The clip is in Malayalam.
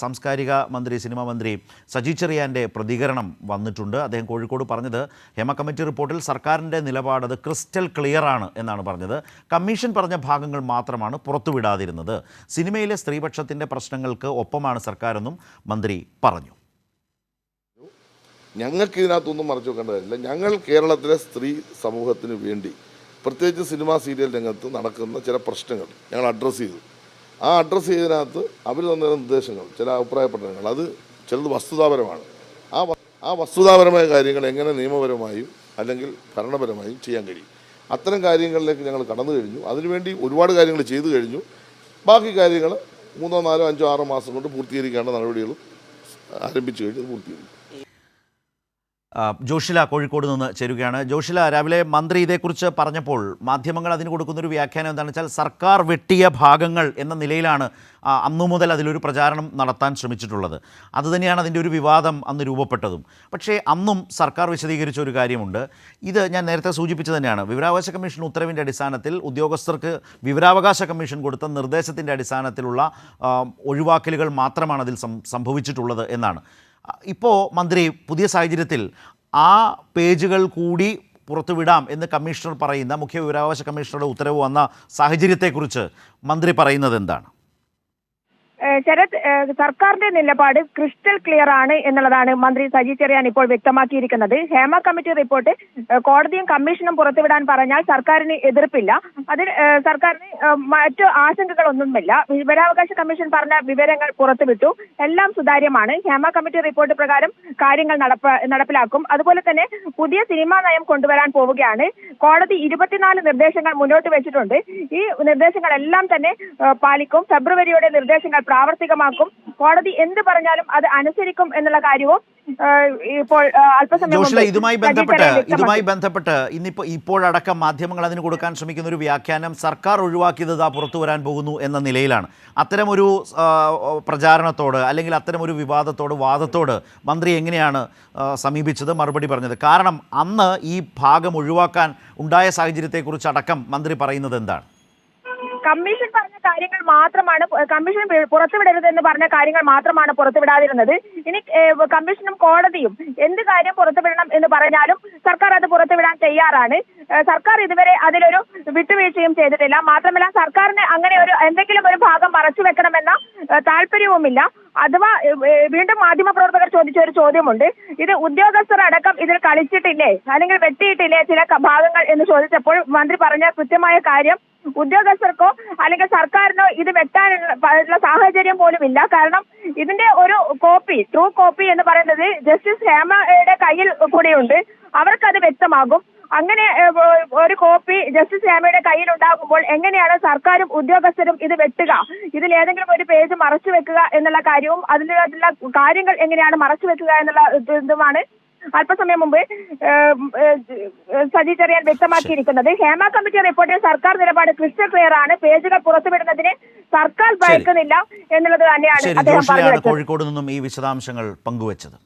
സാംസ്കാരിക മന്ത്രി സിനിമാ മന്ത്രി സജി ചെറിയാന്റെ പ്രതികരണം വന്നിട്ടുണ്ട്. അദ്ദേഹം കോഴിക്കോട് പറഞ്ഞത് ഹേമ കമ്മിറ്റി റിപ്പോർട്ടിൽ സർക്കാരിന്റെ നിലപാട് അത് ക്രിസ്റ്റൽ ക്ലിയർ ആണ് എന്നാണ് പറഞ്ഞത്. കമ്മീഷൻ പറഞ്ഞ ഭാഗങ്ങൾ മാത്രമാണ് പുറത്തുവിടാതിരുന്നത്. സിനിമയിലെ സ്ത്രീപക്ഷത്തിന്റെ പ്രശ്നങ്ങൾക്ക് ഒപ്പമാണ് സർക്കാരെന്നും മന്ത്രി പറഞ്ഞു. ഞങ്ങൾക്ക് ഇതിനകത്തൊന്നും മറച്ചു വെക്കേണ്ട ഞങ്ങൾ കേരളത്തിലെ സ്ത്രീ സമൂഹത്തിന് വേണ്ടി പ്രത്യേകിച്ച് സിനിമാ സീരിയൽ രംഗത്ത് നടക്കുന്ന ചില പ്രശ്നങ്ങൾ ഞങ്ങൾ അഡ്രസ്സ് ചെയ്തു. ആ അഡ്രസ്സ് ചെയ്തതിനകത്ത് അവർ തന്ന നിർദ്ദേശങ്ങൾ ചില അഭിപ്രായ പഠനങ്ങൾ. അത് ചിലത് വസ്തുതാപരമാണ്. ആ ആ വസ്തുതാപരമായ കാര്യങ്ങൾ എങ്ങനെ നിയമപരമായും അല്ലെങ്കിൽ ഭരണപരമായും ചെയ്യാൻ കഴിയും? അത്തരം കാര്യങ്ങളിലേക്ക് ഞങ്ങൾ കടന്നു കഴിഞ്ഞു. അതിനുവേണ്ടി ഒരുപാട് കാര്യങ്ങൾ ചെയ്തു കഴിഞ്ഞു. ബാക്കി കാര്യങ്ങൾ മൂന്നോ നാലോ അഞ്ചോ ആറോ മാസം കൊണ്ട് പൂർത്തീകരിക്കേണ്ട നടപടികളും ആരംഭിച്ചു കഴിഞ്ഞ്. പൂർത്തീകരിക്കും ജോഷില കോഴിക്കോട് നിന്ന് ചേരുകയാണ്. ജോഷില രാവിലെ മന്ത്രി ഇതേക്കുറിച്ച് പറഞ്ഞപ്പോൾ മാധ്യമങ്ങൾ അതിന് കൊടുക്കുന്നൊരു വ്യാഖ്യാനം എന്താണെന്ന് വെച്ചാൽ സർക്കാർ വെട്ടിയ ഭാഗങ്ങൾ എന്ന നിലയിലാണ് അന്നു മുതൽ അതിലൊരു പ്രചാരണം നടത്താൻ ശ്രമിച്ചിട്ടുള്ളത്. അതുതന്നെയാണ് അതിന്റെ ഒരു വിവാദം അന്ന് രൂപപ്പെട്ടതും. പക്ഷേ അന്നും സർക്കാർ വിശദീകരിച്ച ഒരു കാര്യമുണ്ട്. ഇത് ഞാൻ നേരത്തെ സൂചിപ്പിച്ചു തന്നെയാണ്. വിവരാവകാശ കമ്മീഷൻ ഉത്തരവിന്റെ അടിസ്ഥാനത്തിൽ ഉദ്യോഗസ്ഥർക്ക് വിവരാവകാശ കമ്മീഷൻ കൊടുത്ത നിർദ്ദേശത്തിന്റെ അടിസ്ഥാനത്തിലുള്ള ഒഴിവാക്കലുകൾ മാത്രമാണ് അതിൽ സംഭവിച്ചിട്ടുള്ളത് എന്നാണ്. ഇപ്പോൾ മന്ത്രി പുതിയ സാഹചര്യത്തിൽ ആ പേജുകൾ കൂടി പുറത്തുവിടാം എന്ന് കമ്മീഷണർ പറയുന്ന മുഖ്യ വിവരാവകാശ കമ്മീഷണറുടെ ഉത്തരവ് വന്ന സാഹചര്യത്തെക്കുറിച്ച് മന്ത്രി പറയുന്നത് എന്താണ്? ശരത് സർക്കാരിന്റെ നിലപാട് ക്രിസ്റ്റൽ ക്ലിയർ ആണ് എന്നുള്ളതാണ് മന്ത്രി സജി ചെറിയാൻ ഇപ്പോൾ വ്യക്തമാക്കിയിരിക്കുന്നത്. ഹേമ കമ്മിറ്റി റിപ്പോർട്ട് കോടതിയും കമ്മീഷനും പുറത്തുവിടാൻ പറഞ്ഞാൽ സർക്കാരിന് എതിർപ്പില്ല. അതിൽ സർക്കാരിന് മറ്റു ആശങ്കകളൊന്നുമില്ല. വിവരാവകാശ കമ്മീഷൻ പറഞ്ഞ വിവരങ്ങൾ പുറത്തുവിട്ടു. എല്ലാം സുതാര്യമാണ്. ഹേമ കമ്മിറ്റി റിപ്പോർട്ട് പ്രകാരം കാര്യങ്ങൾ നടപ്പ നടപ്പിലാക്കും. അതുപോലെ തന്നെ പുതിയ സിനിമാ നയം കൊണ്ടുവരാൻ പോവുകയാണ്. കോടതി ഇരുപത്തിനാല് നിർദ്ദേശങ്ങൾ മുന്നോട്ട് വെച്ചിട്ടുണ്ട്. ഈ നിർദ്ദേശങ്ങളെല്ലാം തന്നെ പാലിക്കും. ഫെബ്രുവരിയോടെ നിർദ്ദേശങ്ങൾ പ്രാവർത്തികമാക്കും കോടതി എന്ത് പറഞ്ഞാലും അത് അനുസരിക്കും എന്നുള്ള കാര്യവും ഇപ്പോൾ അല്പസമയം ഇതുമായി ബന്ധപ്പെട്ട് ഇതുമായി ബന്ധപ്പെട്ട് ഇന്നിപ്പോ ഇപ്പോഴടക്കം മാധ്യമങ്ങൾ അതിന് കൊടുക്കാൻ ശ്രമിക്കുന്ന ഒരു വ്യാഖ്യാനം സർക്കാർ ഒഴിവാക്കിയത് പുറത്തു വരാൻ പോകുന്നു എന്ന നിലയിലാണ്. അത്തരമൊരു ഒരു പ്രചാരണത്തോട് അല്ലെങ്കിൽ അത്തരമൊരു വിവാദത്തോട് വാദത്തോട് മന്ത്രി എങ്ങനെയാണ് സമീപിച്ചത്? മറുപടി പറഞ്ഞത്. കാരണം അന്ന് ഈ ഭാഗം ഒഴിവാക്കാൻ ഉണ്ടായ സാഹചര്യത്തെക്കുറിച്ച് അടക്കം മന്ത്രി പറയുന്നത് എന്താണ്? കമ്മീഷൻ പറഞ്ഞ കാര്യങ്ങൾ മാത്രമാണ് കമ്മീഷൻ പുറത്തുവിടരുത് എന്ന് പറഞ്ഞ കാര്യങ്ങൾ മാത്രമാണ് പുറത്തുവിടാതിരുന്നത്. ഇനി കമ്മീഷനും കോടതിയും എന്ത് കാര്യം പുറത്തുവിടണം എന്ന് പറഞ്ഞാലും സർക്കാർ അത് പുറത്തുവിടാൻ തയ്യാറാണ്. സർക്കാർ ഇതുവരെ അതിലൊരു വിട്ടുവീഴ്ചയും ചെയ്തിട്ടില്ല. മാത്രമല്ല സർക്കാരിന് അങ്ങനെ ഒരു എന്തെങ്കിലും ഒരു ഭാഗം മറച്ചു വെക്കണമെന്ന താല്പര്യവുമില്ല. അഥവാ വീണ്ടും മാധ്യമപ്രവർത്തകർ ചോദിച്ച ഒരു ചോദ്യമുണ്ട്. ഇത് ഉദ്യോഗസ്ഥർ അടക്കം ഇതിൽ കളിച്ചിട്ടില്ലേ? അല്ലെങ്കിൽ വെട്ടിയിട്ടില്ലേ? ചില ഭാഗങ്ങൾ എന്ന് ചോദിച്ചപ്പോൾ മന്ത്രി പറഞ്ഞ കൃത്യമായ കാര്യം ഉദ്യോഗസ്ഥർക്കോ അല്ലെങ്കിൽ സർക്കാരിനോ ഇത് വെട്ടാനുള്ള സാഹചര്യം പോലും ഇല്ല. കാരണം ഇതിന്റെ ഒരു കോപ്പി ട്രൂ കോപ്പി എന്ന് പറയുന്നത് ജസ്റ്റിസ് ഹേമയുടെ കയ്യിൽ കൂടെയുണ്ട്. അവർക്കത് വ്യക്തമാകും. അങ്ങനെ ഒരു കോപ്പി ജസ്റ്റിസ് ഹേമയുടെ കയ്യിൽ ഉണ്ടാകുമ്പോൾ എങ്ങനെയാണ് സർക്കാരും ഉദ്യോഗസ്ഥരും ഇത് വെട്ടുക? ഇതിൽ ഏതെങ്കിലും ഒരു പേജ് മറച്ചു വെക്കുക എന്നുള്ള കാര്യവും അതിന്റെ കാര്യങ്ങൾ എങ്ങനെയാണ് മറച്ചു വെക്കുക എന്നുള്ള ഇതുമാണ് അല്പസമയം മുമ്പ് സജി ചെറിയാൻ വ്യക്തമാക്കിയിരിക്കുന്നത്. ഹേമ കമ്മിറ്റി റിപ്പോർട്ടിൽ സർക്കാർ നിലപാട് ക്രിസ്റ്റൽ ക്ലിയർ ആണ്. പേജുകൾ പുറത്തുവിടുന്നതിന് സർക്കാർ ഭയക്കുന്നില്ല എന്നുള്ളത് തന്നെയാണ് കോഴിക്കോട് നിന്നും ഈ വിശദാംശങ്ങൾ പങ്കുവച്ചത്.